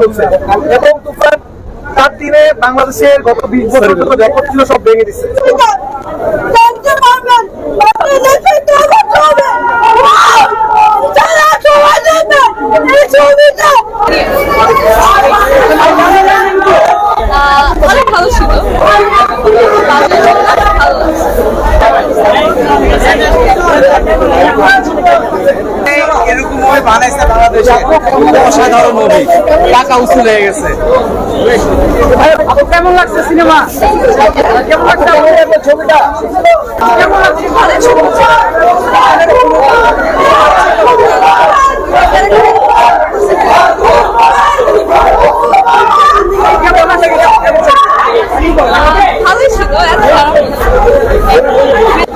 চলছে এবং তুফান তার দিনে বাংলাদেশের গত বিশ বছর যত রেকর্ড ছিল, সব ভেঙে দিচ্ছে অনেক ভালো ছিল ভালো। এরকম ভাবে বানাইছে বাংলাদেশে। অসাধারণ মুভি টাকা উসুল হয়ে গেছে। কেমন লাগছে সিনেমা? কেমন লাগছে ছবিটা কেমন।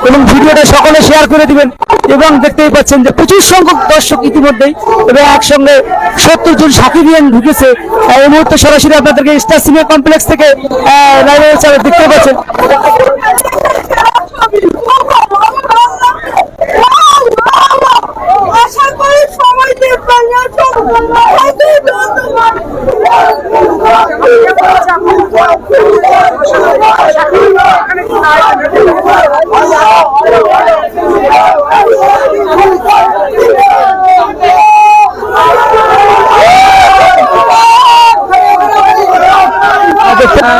এবং ভিডিওটা সকলে শেয়ার করে দিবেন। এবং দেখতেই পাচ্ছেন যে প্রচুর সংখ্যক দর্শক ইতিমধ্যেই এবং একসঙ্গে সত্তর জন সাকিবিয়ান ঢুকেছে। এই মুহূর্তে সরাসরি আপনাদেরকে স্টার সিনিয়র কমপ্লেক্স থেকে দেখতে পাচ্ছেন।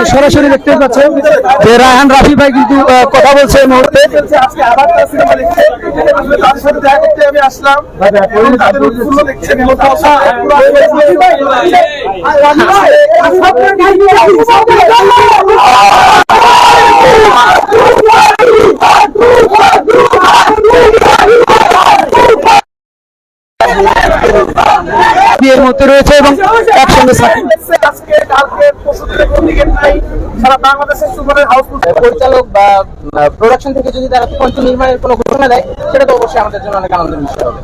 সরাসরি দেখতে পাচ্ছেন যে রায়হান রাফি ভাই কিন্তু কথা বলছে এই মুহূর্তে। চলছে আজকে আবার তার সিনেমা দেখতে আসলে তার সাথে দেখা করতে আমি আসলাম পুরো বিয়ের মধ্যে রয়েছে এবং একসঙ্গে সারা বাংলাদেশের সুপারের হাউসফুল পরিচালক বা প্রোডাকশন থেকে যদি তারা পঞ্চ নির্মাণের কোনো ঘোষণা দেয় সেটা তো অবশ্যই আমাদের জন্য অনেক আনন্দের বিষয় হবে।